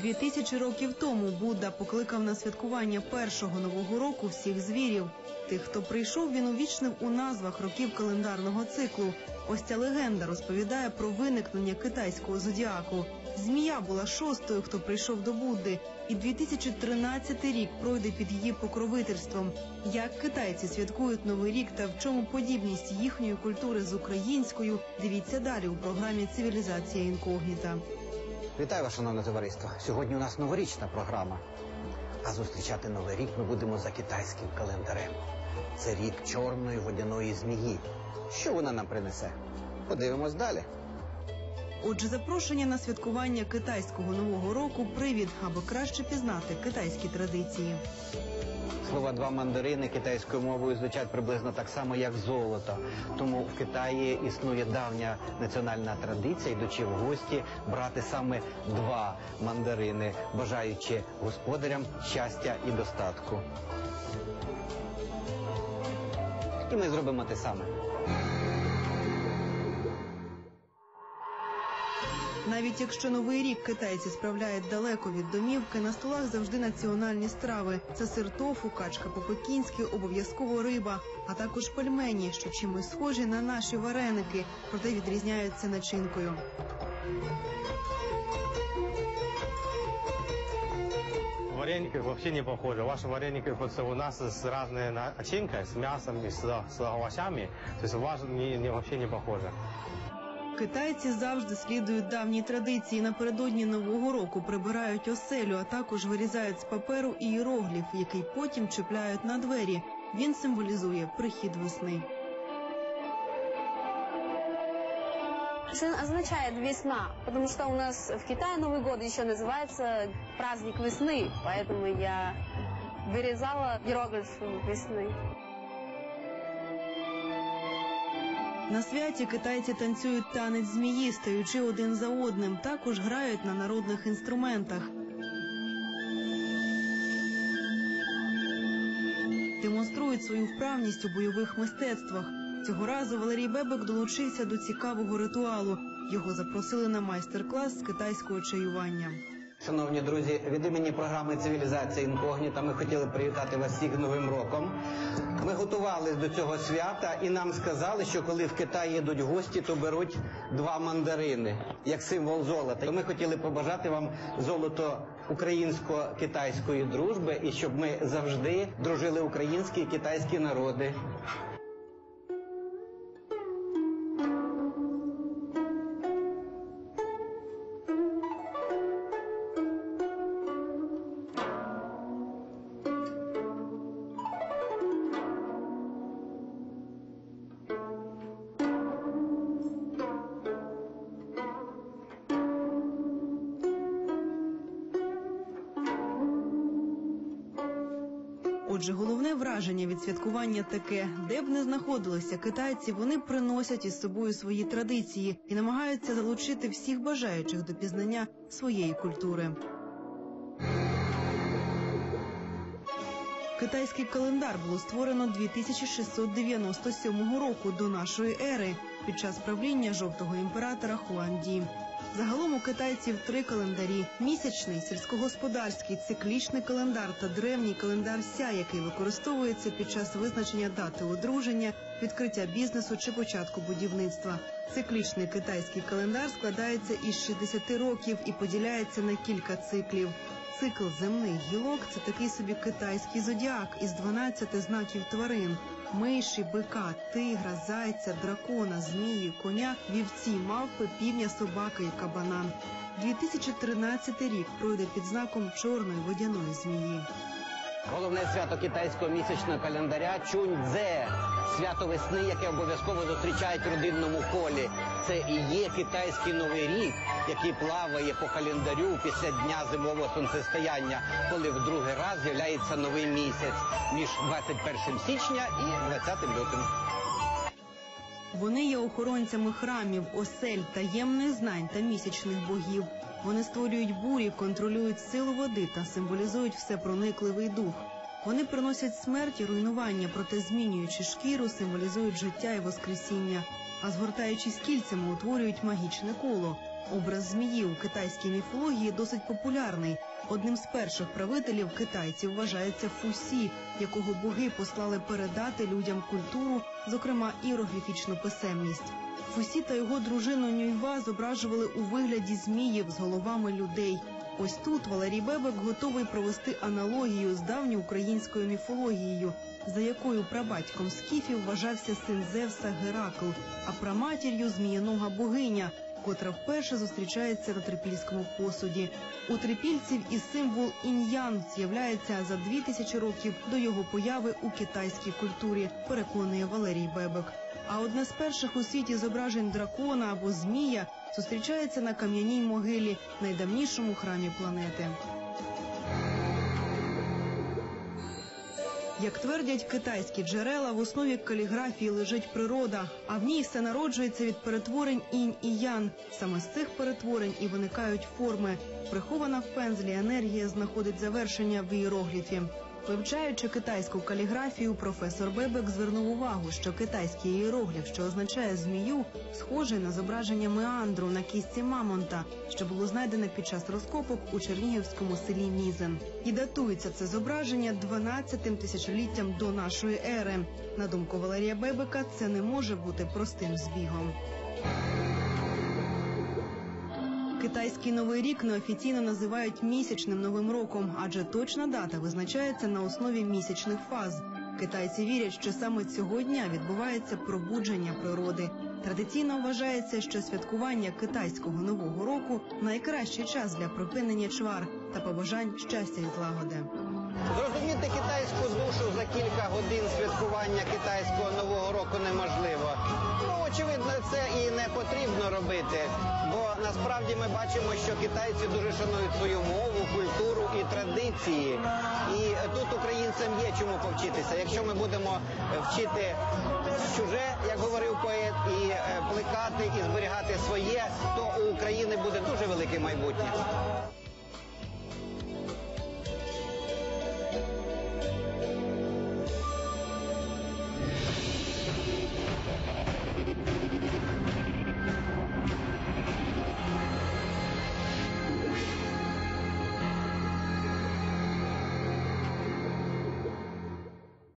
Дві тисячі років тому Будда покликав на святкування першого нового року всіх звірів. Тих, хто прийшов, він увічнив у назвах років календарного циклу. Ось ця легенда розповідає про виникнення китайського зодіаку. Змія була шостою, хто прийшов до Будди, і 2013 рік пройде під її покровительством. Як китайці святкують новий рік та в чому подібність їхньої культури з українською? Дивіться далі у програмі Цивілізація інкогніта. Вітаю вас, шановне товариство. Сьогодні у нас новорічна програма. А зустрічати новий рік ми будемо за китайським календарем. Це рік чорної водяної змії. Що вона нам принесе? Подивимось далі. Отже, запрошення на святкування китайського нового року привід, аби краще пізнати китайські традиції. Слова два мандарини китайською мовою звучать приблизно так само, як золото. Тому в Китаї існує давня національна традиція, йдучи в гості, брати саме два мандарини, бажаючи господарям щастя і достатку. І ми зробимо те саме. Навіть якщо новий рік китайці справляють далеко від домівки, на столах завжди національні страви. Це сир тофу, качка по-пекінськи, обов'язково риба, а також пельмені, що чимось схожі на наші вареники, проте відрізняються начинкою. Вареников вообще не похоже. Ваши вареники вот у нас с разной начинкой, с мясом и с, с овощами. То есть у не, не, вообще не похоже. Китайці завжди слідують давній традиції. Напередодні нового року прибирають оселю, а також вирізають з паперу іерогліф, який потім чіпляють на двері. Він символізує прихід весни. Что означает весна? Потому что у нас в Китае Новый год еще называется праздник весны, поэтому я вырезала иероглиф весны. На святі китайці танцюють танець змії, стаючи один за одним. Також грають на народних інструментах. Демонструють свою вправність у бойових мистецтвах. Цього разу Валерій Бебек долучився до цікавого ритуалу. Його запросили на майстер-клас з китайського чаювання. Шановні друзі, від імені програми Цивілізація інкогніта ми хотіли привітати вас всіх Новим роком. Ми готувалися до цього свята і нам сказали, що коли в Китай їдуть гості, то беруть два мандарини як символ золота. І Ми хотіли побажати вам золото українсько-китайської дружби і щоб ми завжди дружили українські і китайські народи. Отже, головне враження від святкування таке: де б не знаходилися китайці, вони приносять із собою свої традиції і намагаються залучити всіх бажаючих до пізнання своєї культури. Китайський календар було створено 2697 року до нашої ери під час правління жовтого імператора Хуанді. Загалом у китайців три календарі: місячний, сільськогосподарський, циклічний календар та древній календар ся, який використовується під час визначення дати одруження, відкриття бізнесу чи початку будівництва. Циклічний китайський календар складається із 60 років і поділяється на кілька циклів. Цикл земних гілок це такий собі китайський зодіак із 12 знаків тварин. Миші, бика, тигра, зайця, дракона, змії, коня, вівці, мавпи, півня, собаки і кабана. 2013 рік пройде під знаком чорної водяної змії. Головне свято китайського місячного календаря Чунь-Дзе. Свято весни, яке обов'язково зустрічають в родинному колі. Це і є китайський новий рік, який плаває по календарю після дня зимового сонцестояння, коли в другий раз з'являється новий місяць між 21 січня і 20 лютим. Вони є охоронцями храмів, осель, таємних знань та місячних богів. Вони створюють бурі, контролюють силу води та символізують всепроникливий дух. Вони приносять смерть і руйнування, проте змінюючи шкіру, символізують життя і воскресіння. А згортаючись кільцями, утворюють магічне коло. Образ змії у китайській міфології досить популярний. Одним з перших правителів китайців вважається Фусі, якого боги послали передати людям культуру, зокрема іерогліфічну писемність. Фусі та його дружину Нюйва зображували у вигляді зміїв з головами людей. Ось тут Валерій Бебек готовий провести аналогію з давньоукраїнською міфологією, за якою прабатьком скіфів вважався син Зевса Геракл, а праматір'ю зміяного богиня, котра вперше зустрічається на трипільському посуді. У трипільців і символ інь-ян з'являється за дві тисячі років до його появи у китайській культурі, переконує Валерій Бебек. А одне з перших у світі зображень дракона або змія зустрічається на кам'яній могилі, найдавнішому храмі планети. Як твердять китайські джерела, в основі каліграфії лежить природа, а в ній все народжується від перетворень інь і ян. Саме з цих перетворень і виникають форми. Прихована в пензлі енергія знаходить завершення в іерогліфі. Вивчаючи китайську каліграфію, професор Бебек звернув увагу, що китайський іерогліф, що означає змію, схожий на зображення меандру на кістці мамонта, що було знайдене під час розкопок у чернігівському селі Мізен. І датується це зображення 12-тим тисячоліттям до нашої ери. На думку Валерія Бебека, це не може бути простим збігом. Китайський новий рік неофіційно називають місячним новим роком, адже точна дата визначається на основі місячних фаз. Китайці вірять, що саме цього дня відбувається пробудження природи. Традиційно вважається, що святкування китайського нового року найкращий час для припинення чвар та побажань щастя і злагоди. Зрозуміти китайську душу за кілька годин святкування китайського нового року неможливо. Очевидно, це і не потрібно робити, бо насправді ми бачимо, що китайці дуже шанують свою мову, культуру і традиції. І тут українцям є чому повчитися. Якщо ми будемо вчити чуже, як говорив поет, і е, плекати і зберігати своє, то у України буде дуже велике майбутнє.